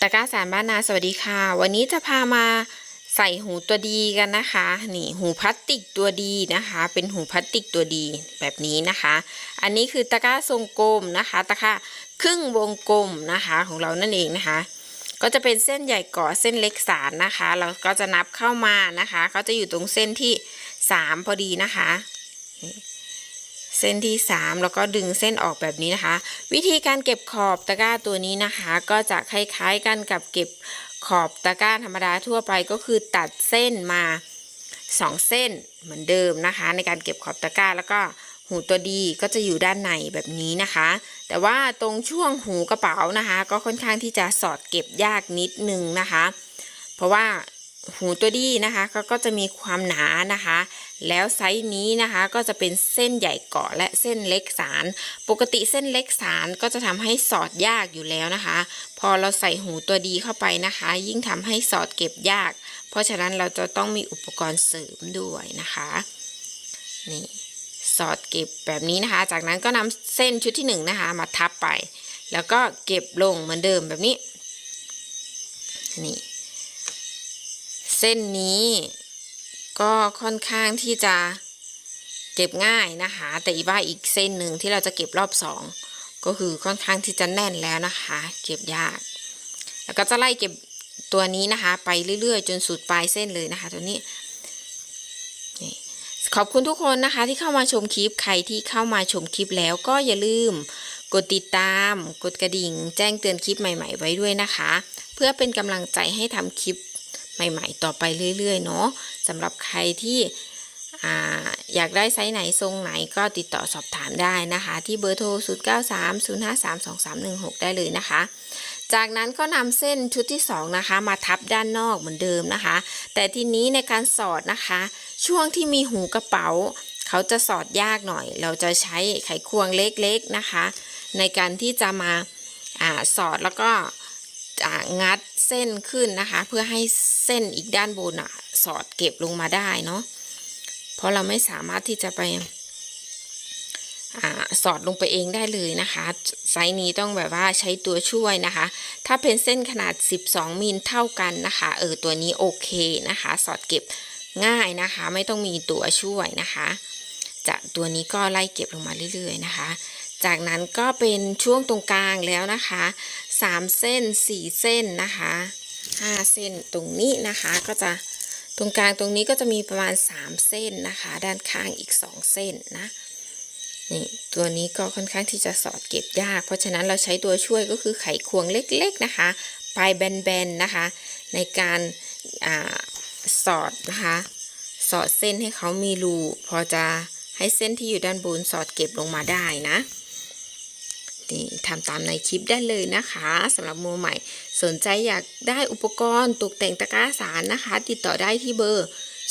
ตะกร้าสารบ้านนาสวัสดีค่ะ วันนี้จะพามาใส่หูตัวดีกันนะคะ นี่หูพลาสติกตัวดีนะคะ เป็นหูพลาสติกตัวดีแบบนี้นะคะ อันนี้คือตะกร้าทรงกลมนะคะ ตะกร้าครึ่งวงกลมนะคะของเรานั่นเองนะคะ ก็จะเป็นเส้นใหญ่ก่อเส้นเล็กสารนะคะ เราก็จะนับเข้ามานะคะเขาจะอยู่ตรงเส้นที่สามพอดีนะคะ เส้นที่สามแล้วก็ดึงเส้นออกแบบนี้นะคะ วิธีการเก็บขอบตะกร้าตัวนี้นะคะ ก็จะคล้ายๆกันกับเก็บขอบตะกร้าธรรมดาทั่วไปก็คือตัดเส้นมาสองเส้นเหมือนเดิมนะคะ ในการเก็บขอบตะกร้าแล้วก็หูตัวดีก็จะอยู่ด้านในแบบนี้นะคะ แต่ว่าตรงช่วงหูกระเป๋านะคะ ก็ค่อนข้างที่จะสอดเก็บยากนิดนึงนะคะ เพราะว่า หูตัวดีนะคะก็ก็จะมีความหนานะคะ แล้วไซส์นี้นะคะก็จะเป็นเส้นใหญ่เกาะและเส้นเล็กสาร ปกติเส้นเล็กสารก็จะทำให้สอดยากอยู่แล้วนะคะ พอเราใส่หูตัวดีเข้าไปนะคะ ยิ่งทำให้สอดเก็บยาก เพราะฉะนั้นเราจะต้องมีอุปกรณ์เสริมด้วยนะคะนี่สอดเก็บแบบนี้นะคะ จากนั้นก็นำเส้นชุดที่หนึ่งนะคะมาทับไป แล้วก็เก็บลงเหมือนเดิมแบบนี้นี่ เส้นนี้ก็ค่อนข้างที่จะเก็บง่ายนะคะ แต่อีว่าอีกเส้นหนึ่งที่เราจะเก็บรอบสองก็คือค่อนข้างที่จะแน่นแล้วนะคะ เก็บยาก แล้วก็จะไล่เก็บตัวนี้นะคะ ไปเรื่อยๆ จนสุดปลายเส้นเลยนะคะ ตัวนี้ขอบคุณทุกคนนะคะที่เข้ามาชมคลิปใครที่เข้ามาชมคลิปแล้วก็อย่าลืม กดติดตาม กดกระดิ่ง แจ้งเตือนคลิปใหม่ ๆ ไว้ด้วยนะคะ เพื่อเป็นกำลังใจให้ทำคลิป ใหม่ๆ ต่อไปเรื่อย ๆ เนาะสำหรับใครที่อยากได้ไซส์ไหนทรงไหนก็ติดต่อสอบถามได้นะคะ ที่เบอร์โทร 0 9 3 0 5 3 2 3 1 6 ได้เลยนะคะ จากนั้นก็นำเส้นชุดที่ 2 นะคะ มาทับด้านนอกเหมือนเดิมนะคะ แต่ทีนี้ในการสอดนะคะ ช่วงที่มีหูกระเป๋า เขาจะสอดยากหน่อย เราจะใช้ไขควงเล็กๆนะคะ ในการที่จะมาอาสอดแล้วก็งัด เส้นขึ้นนะคะ เพื่อให้เส้นอีกด้านบนอะสอดเก็บลงมาได้เนาะเพราะเราไม่สามารถที่จะไปอาสอดลงไปเองได้เลยนะคะไซส์นี้ต้องแบบว่าใช้ตัวช่วยนะคะ ถ้าเป็นเส้นขนาด 12 มิลเท่ากันนะคะเออตัวนี้โอเคนะคะ สอดเก็บง่ายนะคะ ไม่ต้องมีตัวช่วยนะคะจะตัวนี้ก็ไล่เก็บลงมาเรื่อย ๆ นะคะ จากนั้นก็เป็นช่วงตรงกลางแล้วนะคะ สามเส้นสี่เส้นนะคะห้าเส้นตรงนี้นะคะก็จะตรงกลางตรงนี้ก็จะมีประมาณสามเส้นนะคะ ด้านข้างอีกสองเส้นนะนี่ตัวนี้ก็ค่อนข้างที่จะสอดเก็บยาก เพราะฉะนั้นเราใช้ตัวช่วยก็คือไขควงเล็กๆนะคะ ปลายแบนๆนะคะ ในการอาสอดนะคะ สอดเส้นให้เขามีรูพอจะให้เส้นที่อยู่ด้านบนสอดเก็บลงมาได้นะ นี่ทำตามในคลิปได้เลยนะคะสำหรับมือใหม่ สนใจอยากได้อุปกรณ์ตกแต่งตะกร้าสารนะคะ ติดต่อได้ที่เบอร์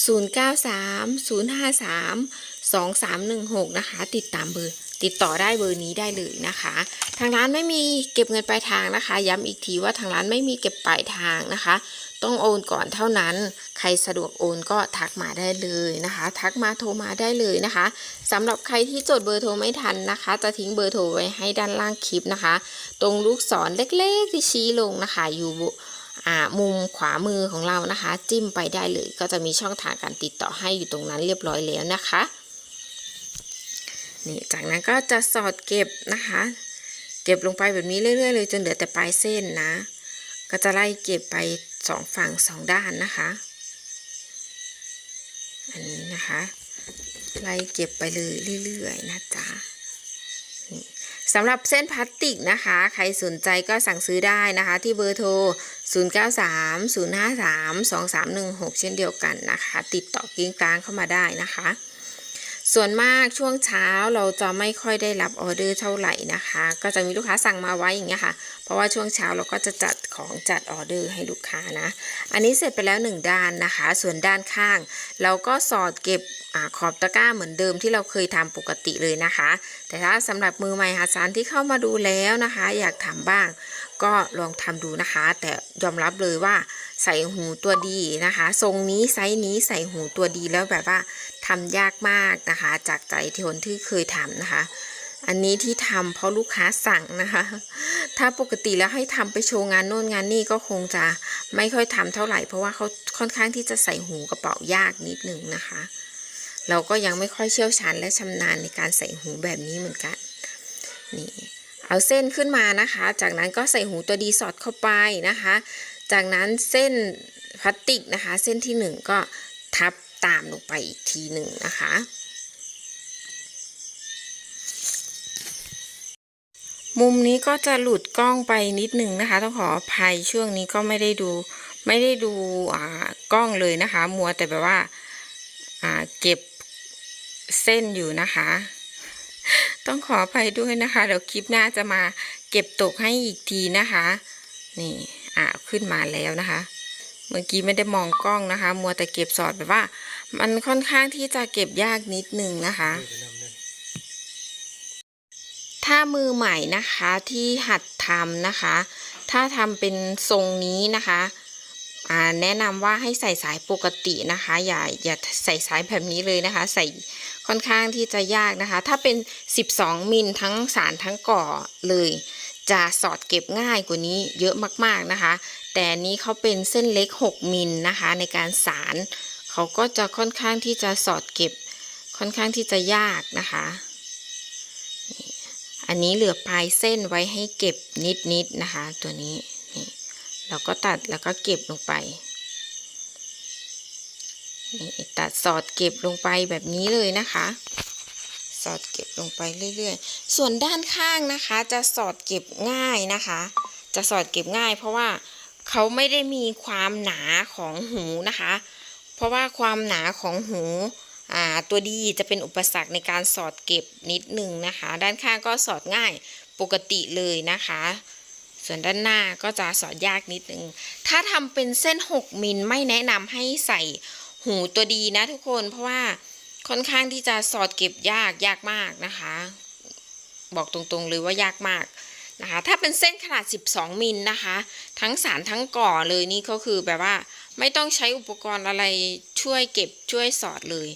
0930532316 นะคะ ติดตามเบอร์ ติดต่อได้เบอร์นี้ได้เลยนะคะ ทางร้านไม่มีเก็บเงินปลายทางนะคะ ย้ำอีกทีว่าทางร้านไม่มีเก็บปลายทางนะคะ ต้องโอนก่อนเท่านั้น ใครสะดวกโอนก็ทักมาได้เลยนะคะ ทักมาโทรมาได้เลยนะคะสำหรับใครที่จดเบอร์โทรไม่ทันนะคะ จะทิ้งเบอร์โทรไว้ให้ด้านล่างคลิปนะคะ ตรงลูกศรเล็กๆที่ชี้ลงนะคะ อยู่มุมขวามือของเรานะคะ จิ้มไปได้เลย ก็จะมีช่องทางการติดต่อให้อยู่ตรงนั้นเรียบร้อยแล้วนะคะ นี่จากนั้นก็จะสอดเก็บนะคะ เก็บลงไปแบบนี้เรื่อยๆเลยจนเหลือแต่ปลายเส้นนะ ก็จะไล่เก็บไปสองฝั่งสองด้านนะคะ อันนี้นะคะ ไล่เก็บไปเลยเรื่อยๆนะจ๊ะสำหรับเส้นพลาสติกนะคะ ใครสนใจก็สั่งซื้อได้นะคะ ที่เบอร์โทร 0930532316 เช่นเดียวกันนะคะ ติดต่อกิ้งกลางเข้ามาได้นะคะ ส่วนมากช่วงเช้าเราจะไม่ค่อยได้รับออเดอร์เท่าไหร่นะคะ ก็จะมีลูกค้าสั่งมาไว้อย่างเงี้ยค่ะ เพราะว่าช่วงเช้าเราก็จะจัดของจัดออเดอร์ให้ลูกค้านะ อันนี้เสร็จไปแล้วหนึ่งด้านนะคะ ส่วนด้านข้าง เราก็สอดเก็บอขอบตะกร้าเหมือนเดิมที่เราเคยทำปกติเลยนะคะ แต่ถ้าสำหรับมือใหม่หาสารที่เข้ามาดูแล้วนะคะ อยากทำบ้าง ก็ลองทำดูนะคะ แต่ยอมรับเลยว่าใส่หูตัวดีนะคะทรงนี้ไซส์นี้ใส่หูตัวดีแล้วแบบว่าทำยากมากนะคะ จากใจที่คนที่เคยทำนะคะ อันนี้ที่ทำเพราะลูกค้าสั่งนะคะ ถ้าปกติแล้วให้ทำไปโชว์งานโน่นงานนี่ก็คงจะไม่ค่อยทำเท่าไหร่ เพราะว่าเขาค่อนข้างที่จะใส่หูกระเป๋ายากนิดนึงนะคะ เราก็ยังไม่ค่อยเชี่ยวชาญและชำนาญในการใส่หูแบบนี้เหมือนกันนี่ เอาเส้นขึ้นมานะคะ จากนั้นก็ใส่หูตัวดีสอดเข้าไปนะคะ จากนั้นเส้นพลาสติกนะคะ เส้นที่หนึ่งก็ทับตามลงไปอีกทีหนึ่งนะคะ มุมนี้ก็จะหลุดกล้องไปนิดหนึ่งนะคะต้องขออภัยช่วงนี้ก็ไม่ได้ดูไม่ได้ดูกล้องเลยนะคะ มัวแต่แบบว่าเก็บเส้นอยู่นะคะ ต้องขออภัยด้วยนะคะ เดี๋ยวคลิปหน้าจะมาเก็บตกให้อีกทีนะคะ นี่อ่าขึ้นมาแล้วนะคะ เมื่อกี้ไม่ได้มองกล้องนะคะ มัวแต่เก็บสอดแบบว่า มันค่อนข้างที่จะเก็บยากนิดนึงนะคะ ถ้ามือใหม่นะคะที่หัดทำนะคะ ถ้าทำเป็นทรงนี้นะคะ แนะนำว่าให้ใส่สายปกตินะคะ อย่าอย่าใส่สายแบบนี้เลยนะคะ ใส่ค่อนข้างที่จะยากนะคะ ถ้าเป็น 12 มิลทั้งสารทั้งก่อเลย จะสอดเก็บง่ายกว่านี้เยอะมากๆนะคะ แต่นี้เขาเป็นเส้นเล็ก 6 มิลนะคะ ในการสารเขาก็จะค่อนข้างที่จะสอดเก็บค่อนข้างที่จะยากนะคะ อันนี้เหลือปลายเส้นไว้ให้เก็บนิดๆนะคะ ตัวนี้ เราก็ตัดแล้วก็เก็บลงไปนี่ตัดสอดเก็บลงไปแบบนี้เลยนะคะ สอดเก็บลงไปเรื่อยๆ ส่วนด้านข้างนะคะ จะสอดเก็บง่ายนะคะ จะสอดเก็บง่าย เพราะว่าเขาไม่ได้มีความหนาของหูนะคะ เพราะว่าความหนาของหูอ่าตัวดีจะเป็นอุปสรรคในการสอดเก็บนิดหนึ่งนะคะ ด้านข้างก็สอดง่ายปกติเลยนะคะ ส่วนด้านหน้าก็จะสอดยากนิดนึง ถ้าทำเป็นเส้น 6 มิลไม่แนะนำให้ใส่หูตัวดีนะทุกคน เพราะว่าค่อนข้างที่จะสอดเก็บยากยากมากนะคะ บอกตรงๆเลยว่ายากมากนะคะ ถ้าเป็นเส้นขนาด 12 มิลนะคะ ทั้งสารทั้งก่อเลยนี่ก็คือแบบว่าไม่ต้องใช้อุปกรณ์อะไรช่วยเก็บช่วยสอดเลย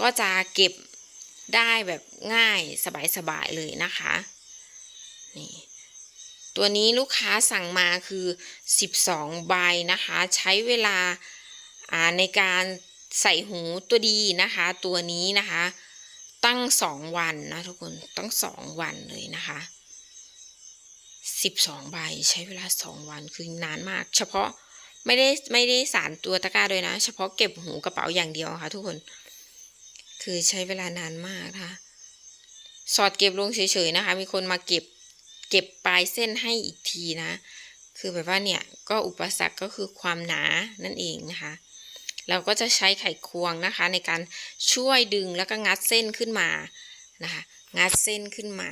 ก็จะเก็บได้แบบง่ายสบายๆเลยนะคะ นี่ ตัวนี้ลูกค้าสั่งมาคือ 12 ใบนะคะ ใช้เวลาในการใส่หูตัวดีนะคะ ตัวนี้นะคะ ตั้ง 2 วันนะทุกคนตั้ง 2 วันเลยนะคะ12 ใบใช้เวลา 2 วันคือนานมาก เฉพาะไม่ได้ไม่ได้สารตัวตะกร้าด้วยนะ เฉพาะเก็บหูกระเป๋าอย่างเดียวค่ะ ทุกคน คือใช้เวลานานมากนะคะ สอดเก็บลงเฉยๆนะคะ มีคนมาเก็บ เก็บปลายเส้นให้อีกทีนะ คือแบบว่าเนี่ยก็อุปสรรคก็คือความหนานั่นเองนะคะ เราก็จะใช้ไขควงนะคะ ในการช่วยดึงแล้วก็งัดเส้นขึ้นมานะคะงัดเส้นขึ้นมา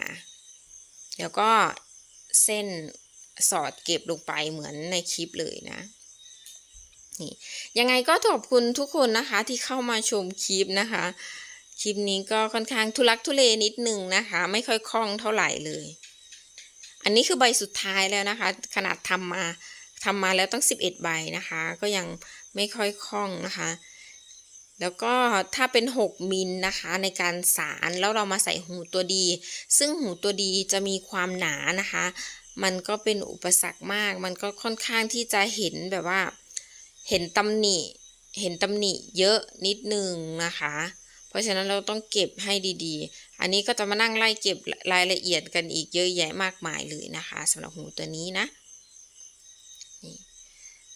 แล้วก็เส้นสอดเก็บลงไปเหมือนในคลิปเลยนะนี่ยังไงก็ขอบคุณทุกคนนะคะที่เข้ามาชมคลิปนะคะ คลิปนี้ก็ค่อนข้างทุลักทุเลนิดนึงนะคะ ไม่ค่อยคล่องเท่าไหร่เลย อันนี้คือใบสุดท้ายแล้วนะคะ ขนาดทำมาทำมาแล้วต้อง11 ใบนะคะ ก็ยังไม่ค่อยคล่องนะคะ แล้วก็ถ้าเป็น 6 มิลนะคะในการสารแล้วเรามาใส่หูตัวดี ซึ่งหูตัวดีจะมีความหนานะคะ มันก็เป็นอุปสรรคมาก มันก็ค่อนข้างที่จะเห็นแบบว่า เห็นตำหนิ เห็นตำหนิเยอะนิดนึงนะคะ เพราะฉะนั้นเราต้องเก็บให้ดีๆ อันนี้ก็จะมานั่งไล่เก็บรายละเอียดกันอีกเยอะแยะมากมายเลยนะคะสำหรับหูตัวนี้นะ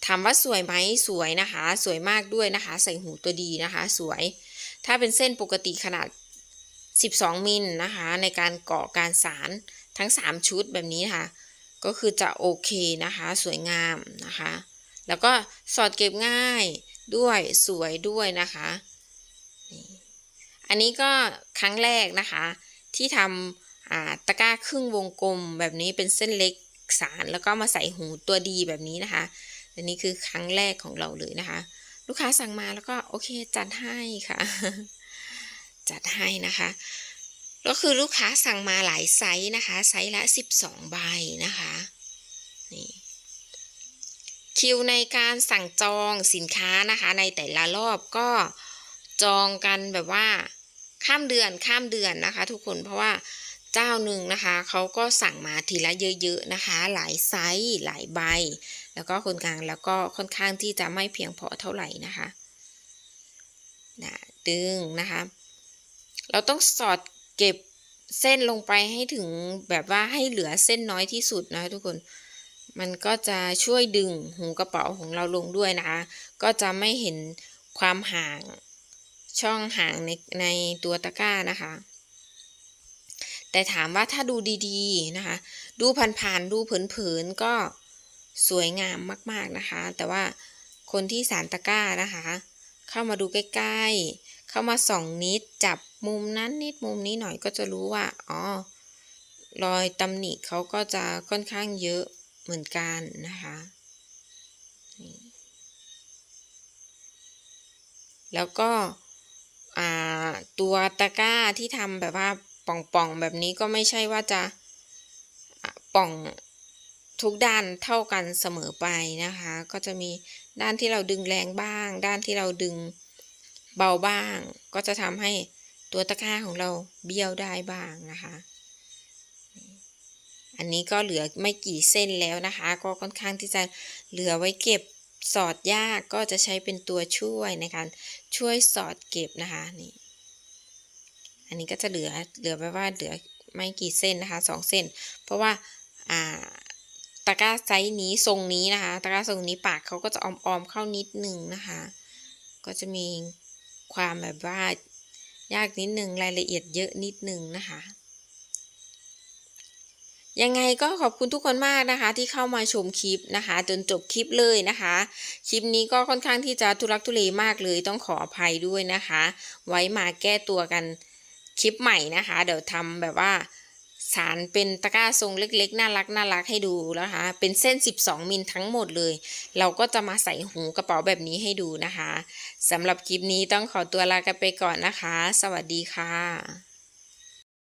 ถามว่าสวยไหมสวยนะคะ สวยมากด้วยนะคะ ใส่หูตัวดีนะคะ สวย ถ้าเป็นเส้นปกติขนาด 12 มิลนะคะ ในการเกาะการสารทั้ง 3 ชุดแบบนี้ค่ะ ก็คือจะโอเคนะคะ สวยงามนะคะ แล้วก็สอดเก็บง่ายด้วยสวยด้วยนะคะนี่ อันนี้ก็ครั้งแรกนะคะ ที่ทำตะกร้าครึ่งวงกลมแบบนี้เป็นเส้นเล็กสารแล้วก็มาใส่หูตัวดีแบบนี้นะคะ อันนี้คือครั้งแรกของเราเลยนะคะ ลูกค้าสั่งมาแล้วก็โอเคจัดให้ค่ะ จัดให้นะคะก็คือลูกค้าสั่งมาหลายไซส์นะคะ ไซส์ละ 12 ใบนะคะนี่คิวในการสั่งจองสินค้านะคะ ในแต่ละรอบก็จองกันแบบว่า ข้ามเดือนข้ามเดือนนะคะ ทุกคนเพราะว่าเจ้าหนึ่งนะคะเขาก็สั่งมาทีละเยอะๆนะคะ หลายไซส์หลายใบ แล้วก็คนกลางแล้วก็ค่อนข้างที่จะไม่เพียงพอเท่าไหร่นะคะนะดึงนะคะ เราต้องสอดเก็บเส้นลงไปให้ถึงแบบว่าให้เหลือเส้นน้อยที่สุดนะทุกคนมันก็จะช่วยดึงหูกระเป๋าของเราลงด้วยนะคะ ก็จะไม่เห็นความห่าง ช่องห่างในในตัวตะกร้านะคะ แต่ถามว่าถ้าดูดีๆนะคะ ดูผ่านๆดูเผินๆก็สวยงามมากๆนะคะ แต่ว่าคนที่สารตะกร้านะคะ เข้ามาดูใกล้ๆ เข้ามาส่องนิดจับมุมนั้นนิดมุมนี้หน่อยก็จะรู้ว่าอ๋อรอยตำหนิเขาก็จะค่อนข้างเยอะเหมือนกันนะคะ แล้วก็ ตัวตะกร้าที่ทำแบบว่าป่องๆแบบนี้ก็ไม่ใช่ว่าจะะป่องทุกด้านเท่ากันเสมอไปนะคะ ก็จะมีด้านที่เราดึงแรงบ้าง ด้านที่เราดึงเบาบ้าง ก็จะทำให้ตัวตะกร้าของเราเบี้ยวได้บ้างนะคะ อันนี้ก็เหลือไม่กี่เส้นแล้วนะคะ ก็ค่อนข้างที่จะเหลือไว้เก็บ สอดยากก็จะใช้เป็นตัวช่วยในการช่วยสอดเก็บนะคะนี่อันนี้ก็จะเหลือเหลือไปว่าเหลือไม่กี่เส้นนะคะสองเส้น เพราะว่าอ่าตะกร้าไซส์นี้ทรงนี้นะคะตะกร้าทรงนี้ปากเขาก็จะออมๆเข้านิดนึงนะคะ ก็จะมีความแบบว่ายากนิดนึงรายละเอียดเยอะนิดนึงนะคะ ยังไงก็ขอบคุณทุกคนมากนะคะ ที่เข้ามาชมคลิปนะคะ จนจบคลิปเลยนะคะ คลิปนี้ก็ค่อนข้างที่จะทุรักทุเลมากเลยต้องขออภัยด้วยนะคะ ไว้มาแก้ตัวกันคลิปใหม่นะคะ เดี๋ยวทำแบบว่าสารเป็นตะกร้าทรงเล็กๆ น่ารักน่ารักให้ดูนะคะ เป็นเส้น 12 มิลทั้งหมดเลย เราก็จะมาใส่หูกระเป๋าแบบนี้ให้ดูนะคะสำหรับคลิปนี้ต้องขอตัวลากันไปก่อนนะคะ สวัสดีค่ะ